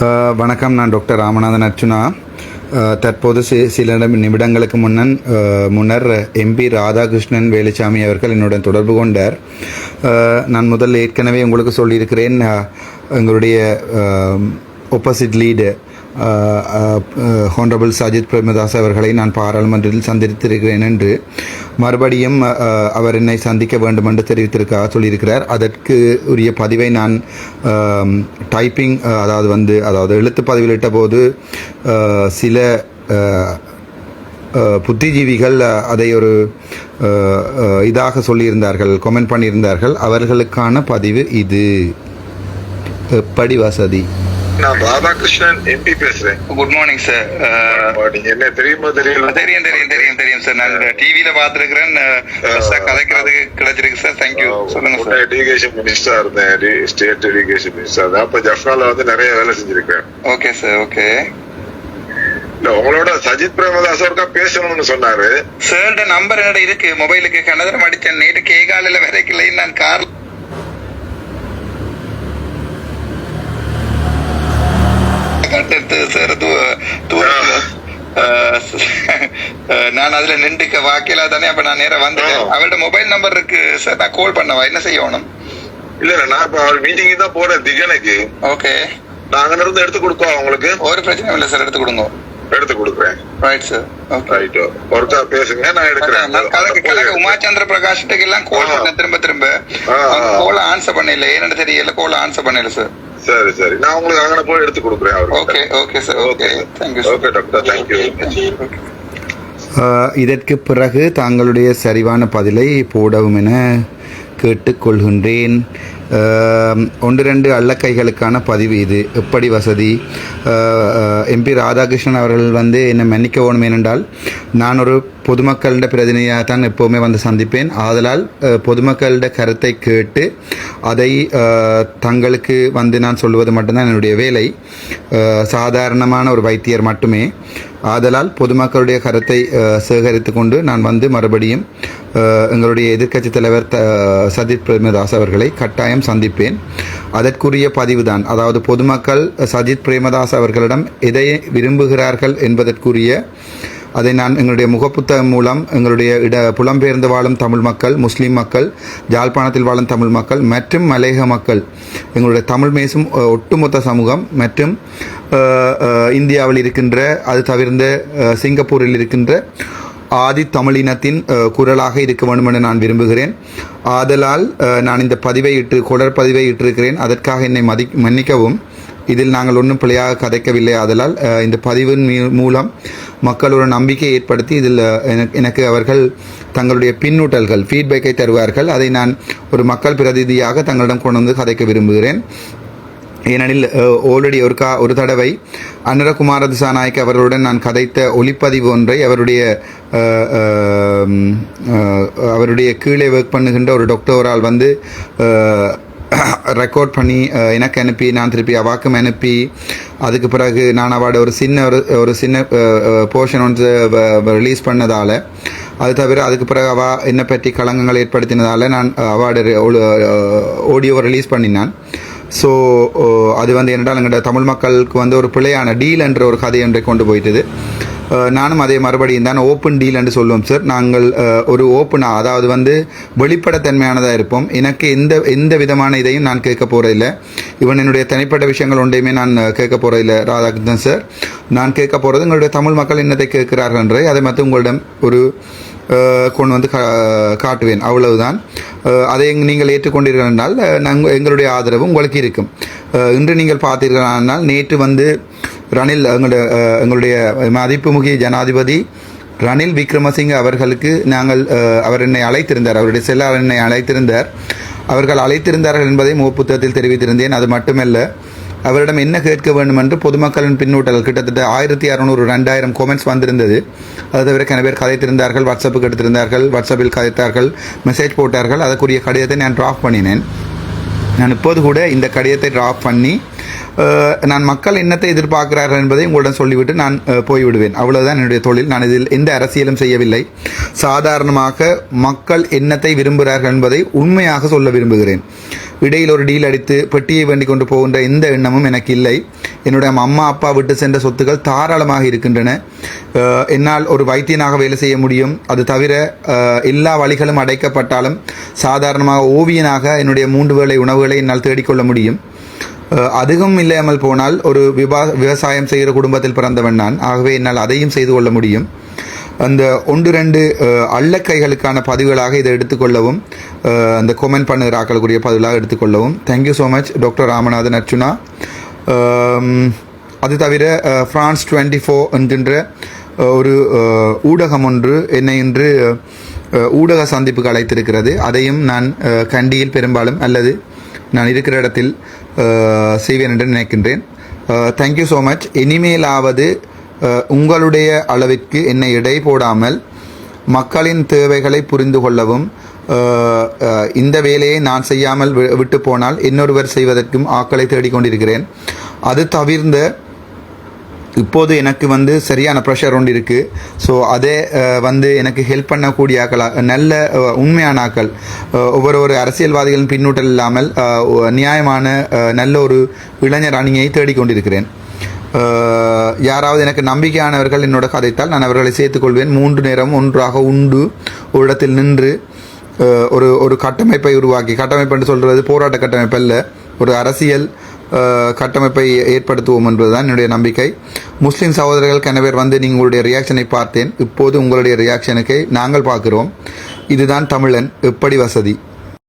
வணக்கம். நான் டாக்டர் ராமநாதன் அர்ச்சுனா தற்போது சில நிமிடங்களுக்கு முன்னன் முன்னர் எம்பி ராதாகிருஷ்ணன் வேலுச்சாமி அவர்கள் என்னுடன் தொடர்பு கொண்டார். நான் முதல் ஏற்கனவே உங்களுக்கு சொல்லியிருக்கிறேன் எங்களுடைய opposite lead honourable Sajith Premadasa அவர்களை நான் பாராளுமன்றத்தில் சந்தித்திருக்கிறேன் என்று மறுபடியும் அவர் என்னை சந்திக்க வேண்டும் என்று தெரிவித்திருக்க சொல்லியிருக்கிறார். அதற்கு உரிய பதிவை நான் டைப்பிங் அதாவது வந்து அதாவது எழுத்து பதிவிலிட்ட போது சில புத்திஜீவிகள் அதை ஒரு இதாக சொல்லியிருந்தார்கள் கமெண்ட் பண்ணியிருந்தார்கள். அவர்களுக்கான பதிவு இது. எப்படி வசதி? நான் ராதாகிருஷ்ணன் எம்பி பேசுறேன். குட் மார்னிங் சார் என்ன தெரியுமா தெரியல தெரியும் தெரியும் தெரியும் தெரியும் சார் நான் டிவியில பார்த்துருக்கிறேன். கதைக்கிறதுக்கு கிடைச்சிருக்கு சார் தேங்க்யூ சொல்லுங்க சார் எஜுகேஷன் மினிஸ்டரா இருந்தேன். ஸ்டேட் எஜுகேஷன் மினிஸ்டர் அப்ப ஜஃப்னால வந்து நிறைய வேலை செஞ்சிருக்கேன். ஓகே சார் ஓகே உங்களோட சஜித் பிரேமதாஸ் ஒருக்கா பேசணும்னு சொன்னாரு. சார்ட நம்பர் என்னோட இருக்கு. மொபைலுக்கு கனதரம் அடிச்சேன் நேற்று கேகாலில் வரைக்கல நான் கார் எடுத்து சார் நான் அதுல நின்றுக்க வாக்கில தானே அப்ப நான் நேரா வந்துட்டேன். ஆ. அவரோட மொபைல் நம்பர் இருக்கு சார் நான் கால் பண்ணவா? என்ன செய்யணும் இல்ல இல்ல. நான் இப்ப அவர் மீட்டிங் தான் போறேன் திகனுக்கு ஓகே. நான் அங்க இருந்து எடுத்து கொடுக்கோம் உங்களுக்கு? ஒரு பிரச்சனையும் இல்லை சார் எடுத்து கொடுங்க. எடுத்து கொடுக்குறேன். ரைட் சார் ரைட்டோ ஒருக்கா பேசுங்க நான் எடுக்கிறேன். உமாச்சந்திர பிரகாஷ்ட்டுக்கு எல்லாம் கோல். பண்ண திரும்ப திரும்ப. கோல ஆன்சர் பண்ணல ஏன்னு தெரியல. கோல ஆன்சர் பண்ணல சார் சரி சரி. நான் உங்களுக்கு அங்கே போய் எடுத்து கொடுக்குறேன் ஓகே அவருக்கு okay sir okay thank you okay doctor thank you இதற்கு பிறகு தாங்களுடைய சரிவான பதிலை போடவும் என கேட்டுக்கொள்கின்றேன். ஒன்று ரெண்டு அள்ளக்கைகளுக்கான பதிவு இது. எப்படி வசதி? எம்பி ராதாகிருஷ்ணன் அவர்கள் வந்து என்னை மன்னிக்க வேணும் ஏனென்றால் நான் ஒரு பொதுமக்களிட பிரதிநிதியாக தான் எப்போவுமே வந்து சந்திப்பேன். ஆதலால் பொதுமக்களிட கருத்தை கேட்டு அதை தங்களுக்கு வந்து நான் சொல்வது மட்டும்தான் என்னுடைய வேலை. சாதாரணமான ஒரு வைத்தியர் மட்டுமே. ஆதலால் பொதுமக்களுடைய கருத்தை சேகரித்து கொண்டு நான் வந்து மறுபடியும் எங்களுடைய எதிர்க்கட்சி தலைவர் த சஜித் பிரேமதாஸ் அவர்களை கட்டாயம் சந்திப்பேன். அதற்குரிய பதிவுதான். அதாவது பொதுமக்கள் சஜித் பிரேமதாஸ் அவர்களிடம் எதை விரும்புகிறார்கள் என்பதற்குரிய அதை நான் எங்களுடைய முகப்புத்தகம் மூலம் எங்களுடைய இட புலம்பெயர்ந்து வாழும் தமிழ் மக்கள் முஸ்லீம் மக்கள் ஜாழ்ப்பாணத்தில் வாழும் தமிழ் மக்கள் மற்றும் மலையக மக்கள் எங்களுடைய தமிழ் மேசும் ஒட்டுமொத்த சமூகம் மற்றும் இந்தியாவில் இருக்கின்ற அது தவிர்ந்த சிங்கப்பூரில் இருக்கின்ற ஆதி தமிழினத்தின் குரலாக இருக்க வேண்டும் என நான் விரும்புகிறேன். ஆதலால் நான் இந்த பதிவை இட்டு குடற்பதிவை இட்டிருக்கிறேன். அதற்காக என்னை மதி மன்னிக்கவும். இதில் நாங்கள் ஒன்றும் பிழையாக கதைக்கவில்லை ஆதலால் இந்த பதிவின் மூலம் மக்கள் ஒரு நம்பிக்கை ஏற்படுத்தி இதில் எனக்கு- அவர்கள் தங்களுடைய பின்னூட்டல்கள் ஃபீட்பேக்கை தருவார்கள். அதை நான் ஒரு மக்கள் பிரதிநிதியாக தங்களிடம் கொண்டு வந்து கதைக்க விரும்புகிறேன். ஏனெனில் ஆல்ரெடி ஒரு கா ஒரு தடவை அன்னரகுமார திசாநாயக் அவர்களுடன் நான் கதைத்த ஒளிப்பதிவு ஒன்றை அவருடைய அவருடைய கீழே ஒர்க் பண்ணுகின்ற ஒரு டாக்டரால் வந்து ரெக்கார்ட் பண்ணி எனக்கு அனுப்பி நான் திருப்பி அவாக்கும் அனுப்பி அதுக்கு பிறகு நான் அவட ஒரு சின்ன ஒரு ஒரு சின்ன போர்ஷன் ஒன்று ரிலீஸ் பண்ணதால் அது தவிர அதுக்கு பிறகு அவ என்னை பற்றி கலங்கங்கள் ஏற்படுத்தினதால் நான் அவார்டு ஆடியோவை ரிலீஸ் பண்ணினான். ஸோ அது வந்து என்னடா எங்கள்கிட்ட தமிழ் மக்களுக்கு வந்து ஒரு பிள்ளையான டீல் என்ற ஒரு கதை ஒன்றை கொண்டு போயிட்டது. நானும் அதே மறுபடியும் தான் ஓப்பன் டீல் என்று சொல்லுவோம் சார் நாங்கள் ஒரு ஓப்பனாக அதாவது வந்து வெளிப்படைத்தன்மையானதாக இருப்போம். எனக்கு எந்த எந்த விதமான இதையும் நான் கேட்க போகிறதில்ல இவன் என்னுடைய தனிப்பட்ட விஷயங்கள் ஒன்றையுமே நான் கேட்க போகிறதில்ல ராதாகிருஷ்ணன் சார் நான் கேட்க போகிறது உங்களுடைய தமிழ் மக்கள் என்னத்தை கேட்கிறார்கள் என்றே அதை மட்டும் உங்களிடம் ஒரு கொண்டு வந்து கா காட்டுவேன். அவ்வளவுதான். அதை நீங்கள் ஏற்றுக்கொண்டீர்கள் என்றால் நாங்கள் எங்களுடைய ஆதரவு உங்களுக்கு இருக்கும். இன்று நீங்கள் பார்த்தீர்களானால் நேற்று வந்து ரணில் எங்களுடைய எங்களுடைய மதிப்புமிகு ஜனாதிபதி ரணில் விக்ரமசிங்க அவர்களுக்கு நாங்கள் அவர் என்னை அழைத்திருந்தார். அவருடைய செல்லார் என்னை அழைத்திருந்தார். அவர்கள் அழைத்திருந்தார்கள் என்பதை முகப்புத்தகத்தில் தெரிவித்திருந்தேன். அது மட்டுமல்ல அவரிடம் என்ன கேட்க வேண்டும் என்று பொதுமக்களின் பின்னூட்டல் கிட்டத்தட்ட ஆயிரத்தி அறநூறு ரெண்டாயிரம் கொமெண்ட்ஸ் வந்திருந்தது. அது தவிர கன பேர் கதைத்திருந்தார்கள் வாட்ஸ்அப்புக்கு எடுத்திருந்தார்கள் வாட்ஸ்அப்பில் கதைத்தார்கள் மெசேஜ் போட்டார்கள். அதற்குரிய கடிதத்தை நான் டிராஃப்ட் பண்ணினேன். நான் இப்போது கூட இந்த கடிதத்தை டிராப் பண்ணி நான் மக்கள் என்னத்தை எதிர்பார்க்கிறார்கள் என்பதை உங்களிடம் சொல்லிவிட்டு நான் போய்விடுவேன். அவ்வளவுதான் என்னுடைய தொழில். நான் இதில் எந்த அரசியலும் செய்யவில்லை. சாதாரணமாக மக்கள் என்னத்தை விரும்புகிறார்கள் என்பதை உண்மையாக சொல்ல விரும்புகிறேன். இடையில் ஒரு டீல் அடித்து பெட்டியை வேண்டிக் கொண்டு போகின்ற எந்த எண்ணமும் எனக்கு இல்லை. என்னுடைய அம்மா அப்பா விட்டு சென்ற சொத்துக்கள் தாராளமாக இருக்கின்றன. என்னால் ஒரு வைத்தியனாக வேலை செய்ய முடியும். அது தவிர எல்லா வழிகளும் அடைக்கப்பட்டாலும் சாதாரணமாக ஓவியனாக என்னுடைய மூன்று வேளை உணவுகளை என்னால் தேடிக்கொள்ள முடியும். அதிகம் இல்லாமல் போனால் ஒரு விவா விவசாயம் செய்கிற குடும்பத்தில் பிறந்தவன் நான். ஆகவே என்னால் அதையும் செய்து கொள்ள முடியும். அந்த ஒன்று ரெண்டு அள்ளக்கைகளுக்கான பதிவுகளாக இதை எடுத்துக்கொள்ளவும் அந்த கொமெண்ட் பண்ணுகிற ஆக்களுக்குரிய பதிவுகளாக எடுத்துக்கொள்ளவும் thank you so much doctor Ramanathan Archuna அது தவிர ஃப்ரான்ஸ் டுவெண்ட்டி ஃபோர் என்கின்ற ஒரு ஊடகம் ஒன்று என்னை இன்று ஊடக சந்திப்புக்கு அழைத்திருக்கிறது. அதையும் நான் கண்டியில் பெரும்பாலும் அல்லது நான் இருக்கிற இடத்தில் செய்வேன் என்று நினைக்கின்றேன். தேங்க்யூ ஸோ மச் இனிமேலாவது உங்களுடைய அளவிற்கு என்னை எடை போடாமல் மக்களின் தேவைகளை புரிந்து கொள்ளவும் இந்த வேலையை நான் செய்யாமல் வி- விட்டு போனால் இன்னொருவர் செய்வதற்கும் ஆக்களை தேடிக்கொண்டிருக்கிறேன். அது தவிர்ந்த இப்போது எனக்கு வந்து சரியான ப்ரெஷர் ஒன்று இருக்குது ஸோ அதே வந்து எனக்கு ஹெல்ப் பண்ணக்கூடிய ஆக்களாக நல்ல உண்மையான ஆக்கள் ஒவ்வொரு ஒரு அரசியல்வாதிகளின் பின்னூட்டல் இல்லாமல் நியாயமான நல்ல ஒரு இளைஞர் அணியை தேடிக்கொண்டிருக்கிறேன் யாராவது எனக்கு நம்பிக்கையானவர்கள் என்னோட கதைத்தால் நான் அவர்களை சேர்த்துக்கொள்வேன் மூன்று நேரம் ஒன்றாக உண்டு ஒரு இடத்தில் நின்று ஒரு ஒரு கட்டமைப்பை உருவாக்கி கட்டமைப்பு என்று சொல்கிறது போராட்ட கட்டமைப்பு அல்ல ஒரு அரசியல் கட்டமைப்பை ஏற்படுத்துவோம் என்பதுதான் என்னுடைய நம்பிக்கை. முஸ்லீம் சகோதரர்கள் கனவேர் வந்து உங்களுடைய ரியாக்ஷனை பார்த்தேன். இப்போது உங்களுடைய ரியாக்ஷனுக்கு நாங்கள் பார்க்கிறோம். இதுதான் தமிழன் எப்படி வசதி?